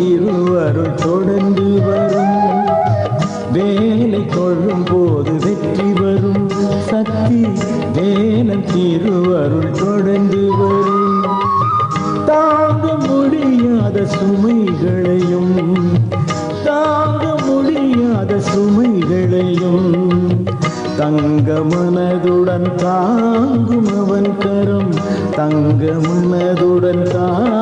திருவருள் தொடர்ந்து வரும். வேலை கொள்ளும் போது வெற்றி வரும். சக்தி வேலன் திருவருள் தொடர்ந்து வரும். தாங்க முடியாத சுமைகளையும் தாங்க முடியாத சுமைகளையும் தங்க மனதுடன் தாங்கும் அவன் கரம் தங்க மனதுடன் தான்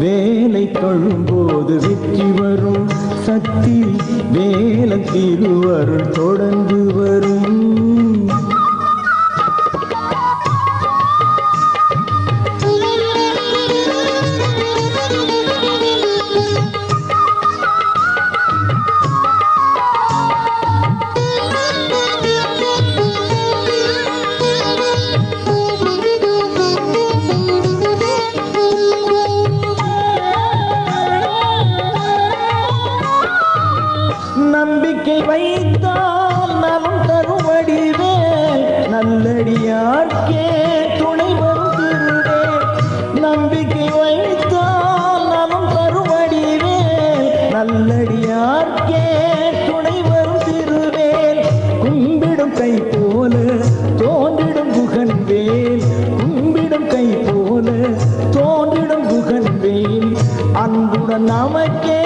வேலை கொள்ளும்போது வெற்றி வரும் சக்தி வேலை திருவருள் தொடர்ந்து வரும் நம்பிக்கை வைத்தால் நலம் தருவடிவே நல்லடியார்க்கே துணை வரும் திருவே நம்பிக்கை வைத்தால் நலம் தருவடிவே நல்லடியார்க்கே துணை வரும் திருவேல் கும்பிடும் கை போல தோன்றிடும் குகன் வேல். கும்பிடும் கை போல தோன்றிடும் குகன் வேல். அன்புடன் நமக்கே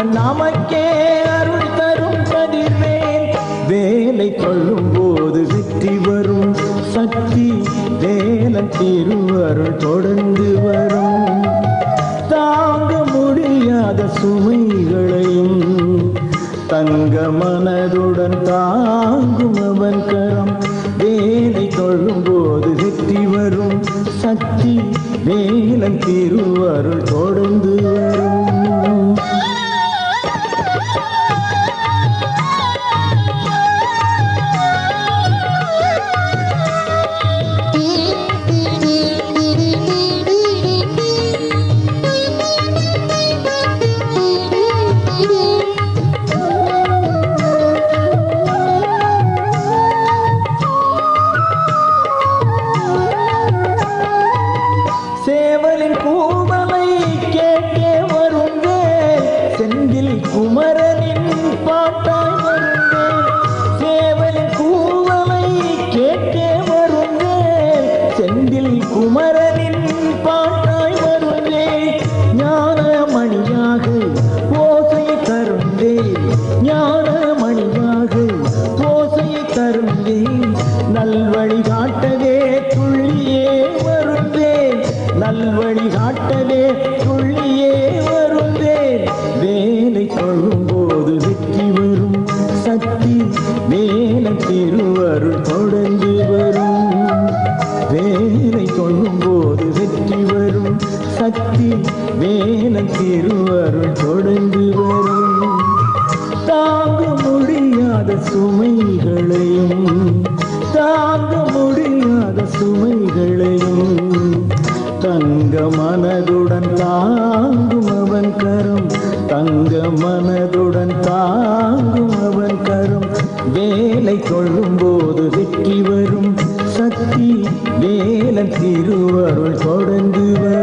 அவன் நமக்கே அருள் தரும் கதிர்வேன் வேலை கொள்ளும் போது வெற்றி வரும். சக்தி வேலன் திருவருள் தொடர்ந்து வரும். தாங்க முடியாத சுமைகளையும் தங்க மனதுடன் தாங்கும் அவன் கரம். வேலை கொள்ளும் போது வெற்றி வரும். சக்தி வேலன் திருவருள் தொடர்ந்து வரும். செந்தில் குமரனின் பாட்டாய் வருந்தேன். சேவலின் கூவலை கேட்டே வருந்தேன். செந்தில் குமரனின் பாட்டாய் வருங்க ஞானமணியாக ஓசையை தருந்தே ஞானமணியாக ஓசை தருந்தேன் நல்வழி காட்டவே போது வெற்றி வரும். சக்தி வேலை திருவருள் தொடர்ந்து வரும். தாங்க முடியாத சுமைகளையும் தாங்க முடியாத சுமைகளையும் தங்க மனதுடன் தாங்கும் அவன் கரும் தங்க மனதுடன் தாங்கும் அவன் கரும். வேலை கொள்ளும் போது வெற்றி வரும். சக்தி திருவருள் தொடர்ந்து வர